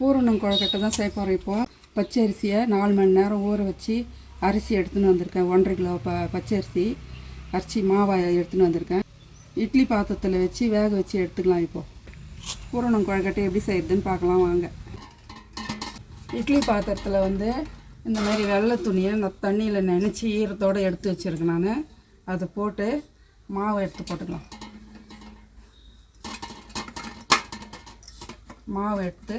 பூரணம் கொழுக்கட்டை தான் செய்ய போகிறோம் இப்போது பச்சை அரிசியை நாலு மணி நேரம் ஊற வச்சு அரிசி எடுத்துன்னு வந்திருக்கேன். ஒன்றரை கிலோ ப பச்சை அரிசி அரிசி மாவை எடுத்துன்னு வந்திருக்கேன். இட்லி பாத்திரத்தில் வச்சு வேக வச்சு எடுத்துக்கலாம் இப்போது பூரணம் கொழுக்கட்டை எப்படி செய்யறதுன்னு பார்க்கலாம் வாங்க. இட்லி பாத்திரத்தில் வந்து இந்த மாதிரி வெள்ளை துணியை இந்த தண்ணியில் நினச்சி ஈரத்தோடு எடுத்து வச்சுருக்கேன் நான். அதை போட்டு மாவை எடுத்து போட்டுக்கலாம். மாவை எடுத்து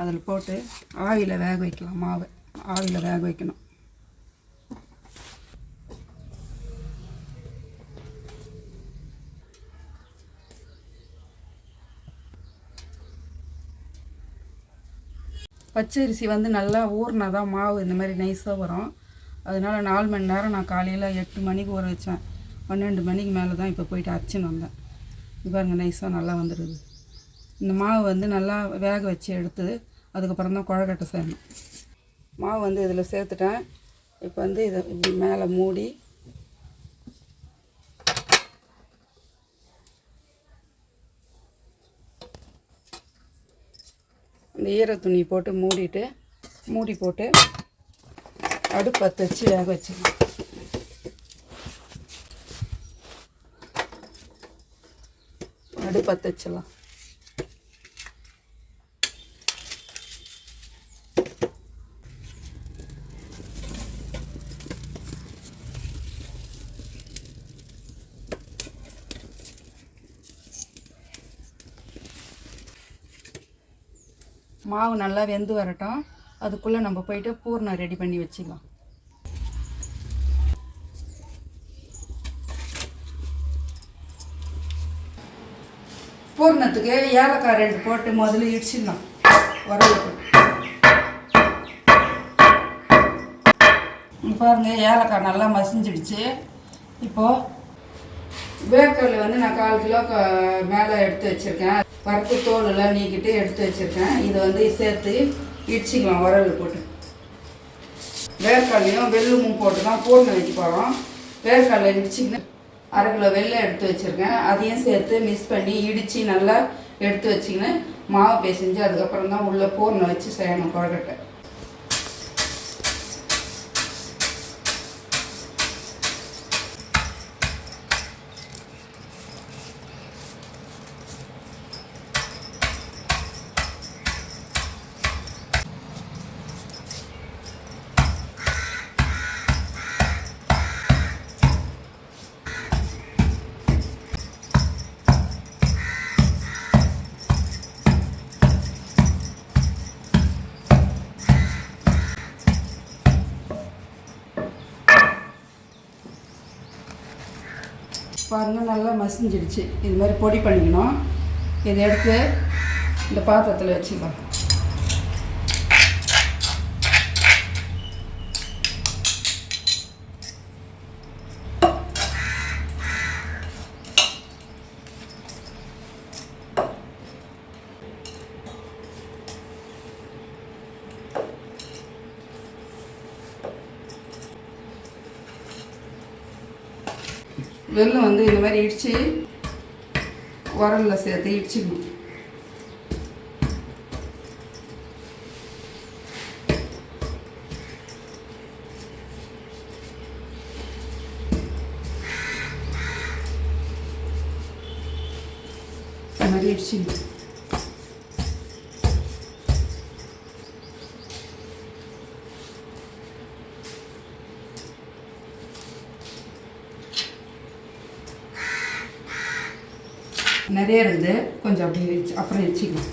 அதில் போட்டு ஆவியில் வேக வைக்கலாம் மாவை. ஆவியில் வேக வைக்கணும். பச்சரிசி வந்து நல்லா ஊறினா தான் மாவு இந்த மாதிரி நைஸாக வரும். அதனால் நாலு மணி நேரம் நான் காலையில் எட்டு மணிக்கு ஊற வச்சேன். பன்னெண்டு மணிக்கு மேலே தான் இப்போ போயிட்டு அரைச்சின்னு வந்தேன். இது பாருங்க நைஸாக நல்லா வந்துடுது இந்த மாவு வந்து நல்லா வேக வச்சு எடுத்து அதுக்கப்புறம் தான் குழக்கட்டை செய்யணும். மாவு வந்து இதில் சேர்த்துட்டேன். இப்போ வந்து இதை இப்படி மேலே மூடி இந்த ஈர துணி போட்டு மூடிட்டு மூடி போட்டு அடுப்பை தச்சு வேக வச்சுக்கணும். அடுப்பை தச்சலாம் மாவு நல்லா வெந்து வரட்டும். அதுக்குள்ளே நம்ம போயிட்டு பூர்ணம் ரெடி பண்ணி வச்சுக்கலாம். பூர்ணத்துக்கு ஏலக்காய் ரெண்டு போட்டு முதல்ல இடிச்சிடலாம். உரலுக்கு பாருங்க ஏலக்காய் நல்லா மசிஞ்சிடுச்சு. இப்போது வேர்க்கடலை வந்து நான் கால் கிலோ மேலே எடுத்து வச்சுருக்கேன். வறுத்து தோலெல்லாம் நீக்கிட்டு எடுத்து வச்சுருக்கேன். இதை வந்து சேர்த்து இடிச்சிக்கலாம் உரல் போட்டு. வேர்க்கடலையும் வெள்ளமும் போட்டு தான் பூர்ணம் வைக்க போகிறோம் வேர்க்கடலை இடிச்சிக்கின்னு அரை கிலோ வெள்ளை எடுத்து வச்சுருக்கேன். அதையும் சேர்த்து மிக்ஸ் பண்ணி இடித்து நல்லா எடுத்து வச்சிக்கின்னு மாவு பேசிஞ்சு அதுக்கப்புறம் தான் உள்ளே பூர்ணம் வச்சு செய்யணும் குழக்கட்டை. பாருங்கள் நல்லா மசிஞ்சிடுச்சு. இது மாதிரி பொடி பண்ணிக்கணும். இதை எடுத்து இந்த பாத்திரத்தில் வச்சுக்கலாம். வெல்லம் வந்து இந்த மாதிரி இடித்து உரலில் சேர்த்து இடிச்சுக்கணும் இந்த மாதிரி இடிச்சுக்கணும் நிறைய இருந்து கொஞ்சம் அப்படியே வச்சு அப்புறம் வச்சுக்கலாம்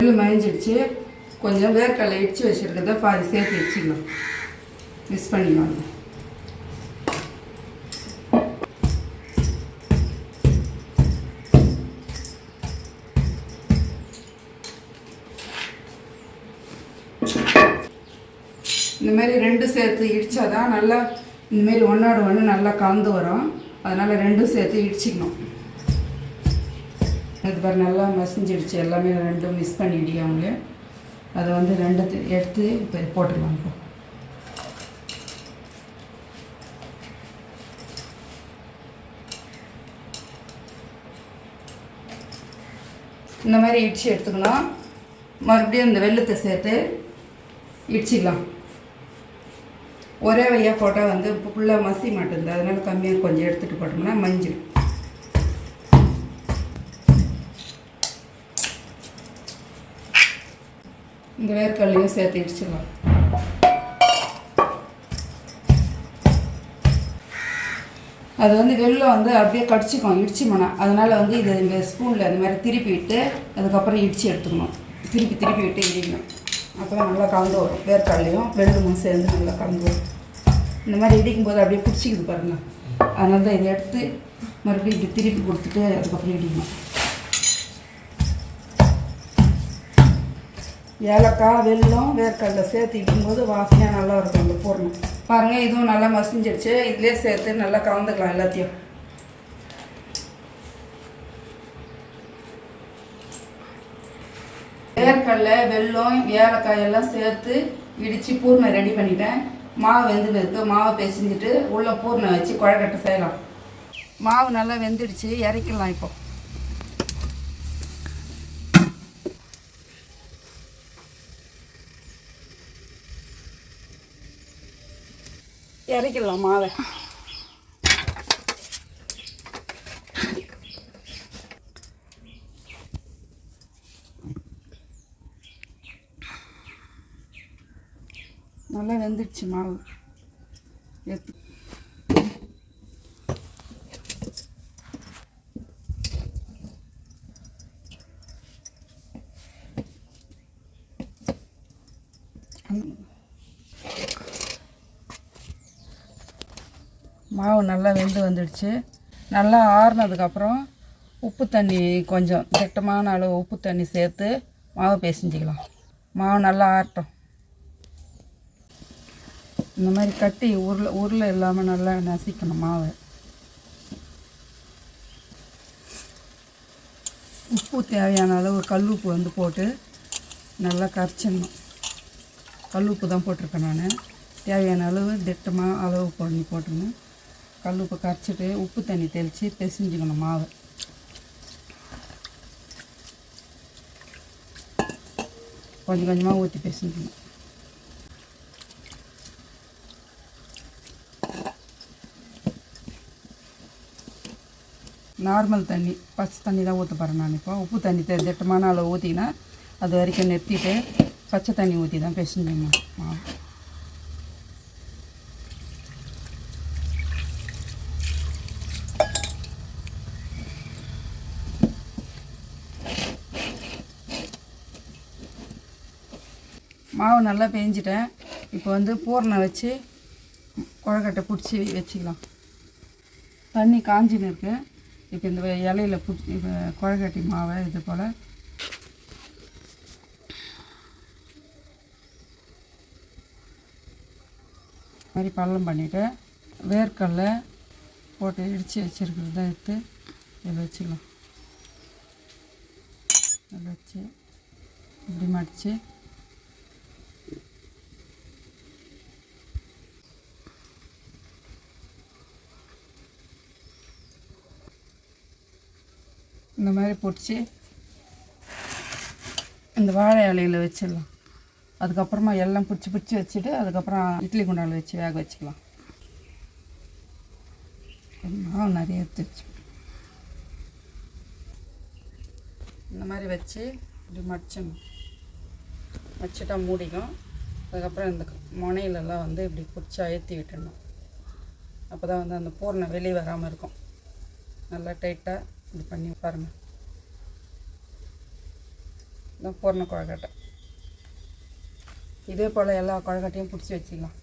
நெல் மயஞ்சிடுச்சு கொஞ்சம் வேர்க்கடலை இடித்து வச்சுருக்கத பாதி சேர்த்து வச்சுக்கலாம் மிஸ் பண்ணிக்கலாம். இந்தமாரி ரெண்டு சேர்த்து இடித்தா தான் நல்லா இந்தமாரி ஒன்றோட ஒன்று நல்லா கலந்து வரும். அதனால் ரெண்டும் சேர்த்து இடிச்சிக்கணும். இது பாரு நல்லா மசிஞ்சிடுச்சு. எல்லாமே ரெண்டும் மிஸ் பண்ணிடி அவங்க அதை வந்து ரெண்டு எடுத்து இப்போ போட்டுக்கலாம் இப்போ இந்த மாதிரி இடித்து எடுத்துக்கலாம் மறுபடியும் இந்த வெள்ளத்தை சேர்த்து இடிச்சிக்கலாம். ஒரே வையாக போட்டால் வந்து ஃபுல்லாக மசி மாட்டேங்குது அதனால் கம்மியாக கொஞ்சம் எடுத்துகிட்டு போட்டோம்னா மஞ்சள் இந்த வேர்க்கடலையும் சேர்த்து இடிச்சிடலாம். அது வந்து வெள்ளம் வந்து அப்படியே கடிச்சிக்கும் இடிச்சுமோனா அதனால் வந்து இதை இந்த ஸ்பூனில் அந்த மாதிரி திருப்பி விட்டு அதுக்கப்புறம் இடித்து எடுத்துக்கணும். திருப்பி திருப்பி விட்டு இடிக்கணும். அப்போ தான் நல்லா கலந்து வரும். வேர்க்கடலையும் வெள்ளமும் சேர்ந்து நல்லா கலந்து வரும். இந்த மாதிரி இடிக்கும் போது அப்படியே பிடிச்சிக்குது பாருங்க. அதனால தான் இதை எடுத்து மறுபடியும் இப்படி திருப்பி கொடுத்துட்டு அதுக்கப்புறம் இடிக்கணும். ஏலக்காய் வெல்லம் வேர்க்கடலை சேர்த்து இடும்போது வாசனையாக நல்லா இருக்கும் அந்த போடணும். பாருங்கள் இதுவும் நல்லா மசிஞ்சிடுச்சு. இதுலேயே சேர்த்து நல்லா கலந்துக்கலாம் எல்லாத்தையும். வேர்க்கடலை வெல்லம் ஏலக்காய் எல்லாம் சேர்த்து இடித்து பூர்ணம் ரெடி பண்ணிட்டேன். மாவு வெந்து இருக்கு மாவை பிசைஞ்சிட்டு உள்ளே பூர்ணம் வச்சு குழக்கட்டை செய்யலாம். மாவு நல்லா வெந்துடுச்சு இறக்கிடலாம் இப்போ. இறக்கிடலாம் மாவை. நல்லா வெந்துடுச்சு மாவு. எடுத்து மாவு நல்லா வெந்து வந்துடுச்சு. நல்லா ஆறுனதுக்கப்புறம் உப்பு தண்ணி கொஞ்சம் திட்டமான அளவு உப்பு தண்ணி சேர்த்து மாவு பேசிஞ்சிக்கலாம். மாவு நல்லா ஆறட்டும். இந்த மாதிரி கட்டி உருளை உருளை இல்லாமல் நல்லா நசிக்கணும் மாவை. உப்பு தேவையான அளவு கல்லுப்பு வந்து போட்டு நல்லா கரைச்சிடணும். கல்லுப்பு தான் போட்டிருக்கேன் நான். தேவையான அளவு திட்டமாக அளவு பண்ணி போட்டுக்கணும். கல்லுப்பு கரைச்சிட்டு உப்பு தண்ணி தெளித்து பிசைஞ்சுக்கணும் மாவை. கொஞ்சம் கொஞ்சமாக ஊற்றி பிசைஞ்சுக்கணும். நார்மல் தண்ணி பச்சை தண்ணி தான் ஊற்ற போகிறேன் நான் இப்போ. உப்பு தண்ணி தெ- திட்டமான அளவு ஊற்றினா அது வரைக்கும் நிறுத்திட்டு பச்சை தண்ணி ஊற்றி தான் பிசைஞ்சுங்க மாவு. மாவு நல்லா பேஞ்சிட்டேன். இப்போ வந்து பூரணம் வச்சு குழக்கட்டை பிடிச்சி வச்சுக்கலாம். தண்ணி காஞ்சின்னு இருக்குது இப்போ இந்த இலையில பிடிச்சி இப்போ குழக்கட்டி மாவை இது போல். மாதிரி பள்ளம் பண்ணிவிட்டு வேர்க்கடலை போட்டு இடித்து வச்சுருக்கிறத எடுத்து இதில் வச்சுக்கலாம் இதில் வச்சு இப்படி மடித்து இந்த மாதிரி பிடிச்சி இந்த வாழை இலையில் வச்சிடலாம். அதுக்கப்புறமா எல்லாம் பிடிச்சி பிடிச்சி வச்சுட்டு அதுக்கப்புறம் இட்லி குண்டாவில் வச்சு வேக வச்சுக்கலாம். மாவு நிறைய எடுத்து வச்சு இந்த மாதிரி வச்சு இப்படி மடிச்சிடணும் மடிச்சிட்டா மூடிக்கும் அதுக்கப்புறம் இந்த முனையிலலாம் வந்து இப்படி பிடிச்சி அழுத்தி விட்டுடணும். அப்போ தான் வந்து அந்த பூர்ணம் வெளியே வராமல் இருக்கும். நல்லா டைட்டாக இப்படி பண்ணி பாருங்கள் இதான் பூர்ண குழக்கட்டை. இதே போல் எல்லா குழக்கட்டையும் பிடிச்சி வச்சுக்கலாம்.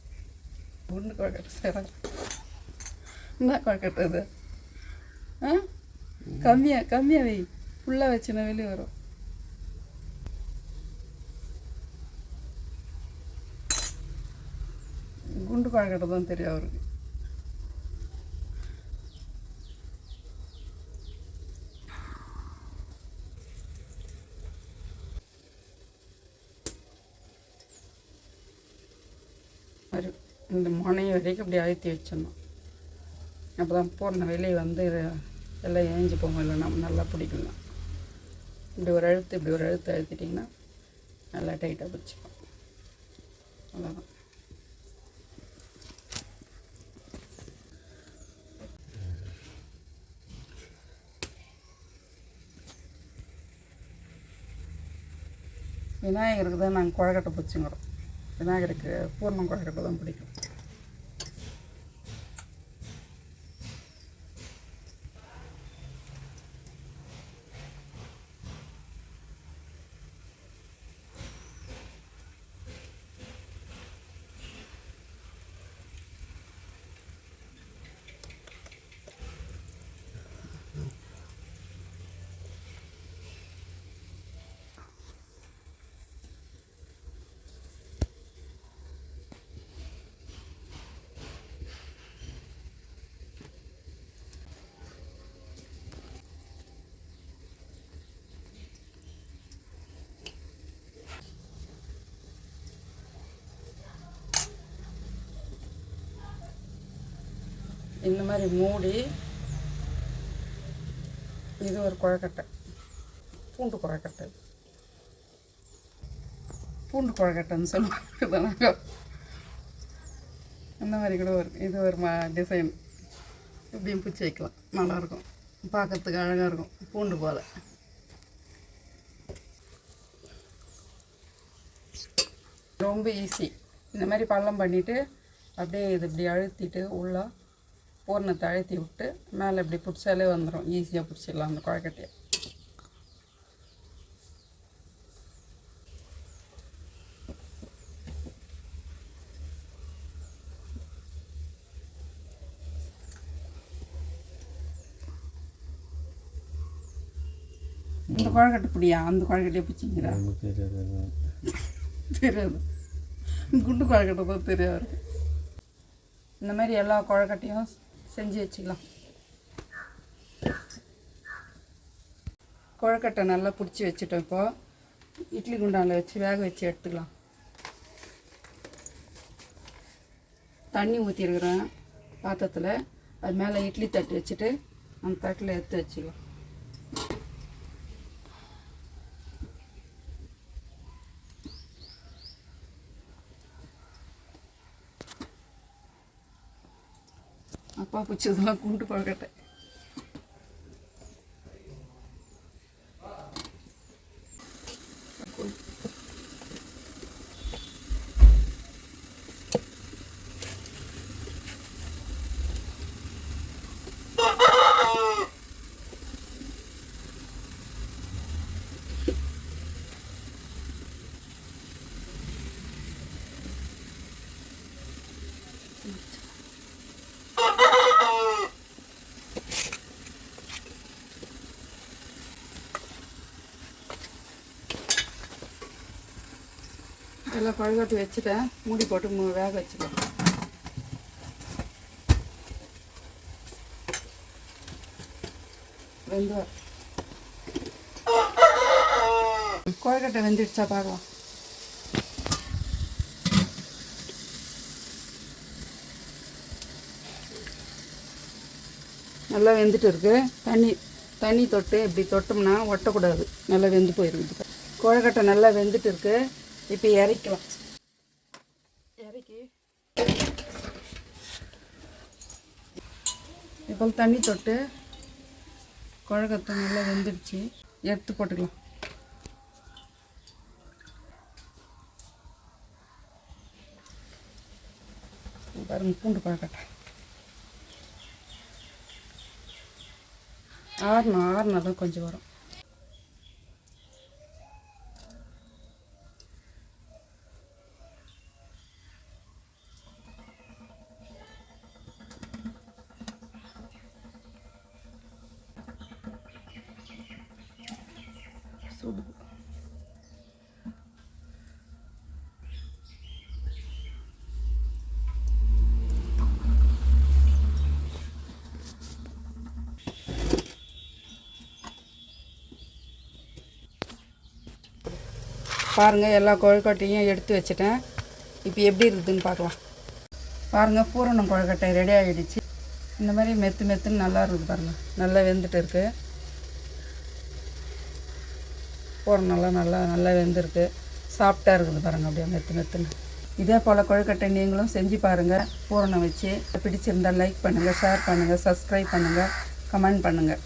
உருண்டு குழக்கட்டை செய்கிறாங்க என்ன குழக்கட்டை இது? ஆ? கம்மியாக கம்மியாக வை. ஃபுல்லாக வச்சுனா வெளியே வரும். குண்டு குழக்கட்டை தான் தெரியும் அவருக்கு வரும் இந்த முனை வரைக்கும் இப்படி அழுத்தி வச்சிடணும். அப்போ தான் போன வெளியே வந்து எல்லாம் ஏஞ்சி போகும். இல்லை நம்ம நல்லா பிடிக்கலாம் இப்படி ஒரு அழுத்து இப்படி ஒரு அழுத்து அழுத்திட்டிங்கன்னா நல்லா டைட்டாக பிடிச்சிக்கும். அவ்வளோதான் விநாயகருக்கு தான் நாங்கள் குழக்கட்டை பிடிச்சிங்கிறோம். விநாயகருக்கு பூர்ணம் குழக்கட்டை தான் பிடிக்கும். இந்த மாதிரி மூடி இது ஒரு குழக்கட்டை. பூண்டு குழக்கட்டை. பூண்டு குழக்கட்டைன்னு சொல்லுவாங்க. நாங்கள் இந்த மாதிரி கூட ஒரு இது ஒரு மா டிசைன் இப்படியும் பிடிச்சி வைக்கலாம். நல்லாயிருக்கும். பார்க்கறதுக்கு அழகாக இருக்கும். பூண்டு போல். ரொம்ப ஈஸி இந்த மாதிரி பள்ளம் பண்ணிவிட்டு அப்படியே இது இப்படி அழுத்திட்டு உள்ளே பூர்ணத்தை அழுத்தி விட்டு மேலே இப்படி பிடிச்சாலே வந்துடும் ஈஸியாக பிடிச்சிடலாம் அந்த குழக்கட்டையை. இந்த குழக்கட்டை பிடியா? அந்த குழக்கட்டையை தெரியாது. தெரியாது. குண்டு குழக்கட்டை தான் தெரியாது. இந்த மாதிரி எல்லா குழக்கட்டையும் செஞ்சு வச்சுக்கலாம். குழக்கட்டை நல்லா பிடிச்சி வச்சுட்டோம் இப்போ. இட்லி குண்டானில் வச்சு வேக வச்சு எடுத்துக்கலாம். தண்ணி ஊற்றிருக்கிறேன் பாத்திரத்தில். அது மேலே இட்லி தட்டு வச்சுட்டு அந்த தட்டில் எடுத்து வச்சுக்கலாம். அப்பா பிடிச்சதெல்லாம் குண்டு குழக்கட்டை எல்லாம் குழக்கட்டி வச்சுட்டேன். மூடி போட்டு மூ வேக வச்சுட்டேன். வெந்து குழக்கட்டை வெந்துடுச்சா பார்க்கலாம் நல்லா வெந்துட்டு இருக்கு. தண்ணி தண்ணி தொட்டு இப்படி தொட்டோம்னா ஒட்டக்கூடாது. நல்லா வெந்து போயிருக்கு குழக்கட்டை நல்லா வெந்துட்டு இருக்குது இப்போ இறக்கலாம். இறக்கி. இப்போ தண்ணி தொட்டு குழக்கட்டை நல்லா வெந்துடுச்சு. எடுத்து போட்டுக்கலாம். பாருங்க பூண்டு குழக்கட்டை ஆறணும் ஆறுனா தான் கொஞ்சம் வரும். பாருங்கள் எல்லா கொழுக்கட்டையும் எடுத்து வச்சுட்டேன். இப்போ எப்படி இருக்குதுன்னு பார்க்கலாம். பாருங்கள் பூரணம் கொழுக்கட்டை ரெடி ஆகிடுச்சு இந்த மாதிரி மெத்து மெத்துன்னு நல்லா இருக்குது பாருங்கள் நல்லா வெந்துட்டு இருக்கு. பூரணம்லாம் நல்லா நல்லா வெந்திருக்கு. சாஃப்டாக இருக்குது பாருங்கள் அப்படியே மெத்து மெத்துன்னு. இதே போல் கொழுக்கட்டை நீங்களும் செஞ்சு பாருங்கள் பூரணம் வச்சு. பிடிச்சிருந்தா லைக் பண்ணுங்கள் ஷேர் பண்ணுங்கள் சப்ஸ்கிரைப் பண்ணுங்கள் கமெண்ட் பண்ணுங்கள்